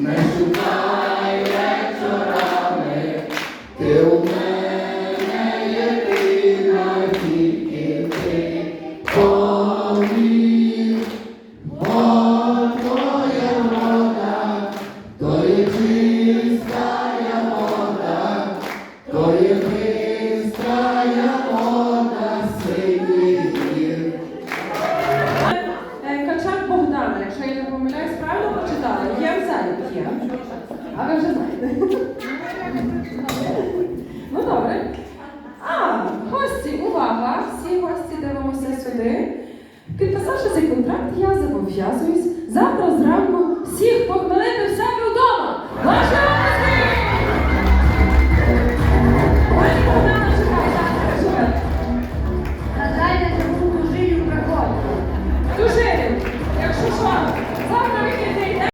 Neste pai é chorar, teu nome. Я не помиляюсь, правильно прочитала? Є в залі є. А ви вже знаєте. Ну добре. А, гості, увага! Всі гості дивимося сюди. Підписавши цей контракт, я зобов'язуюсь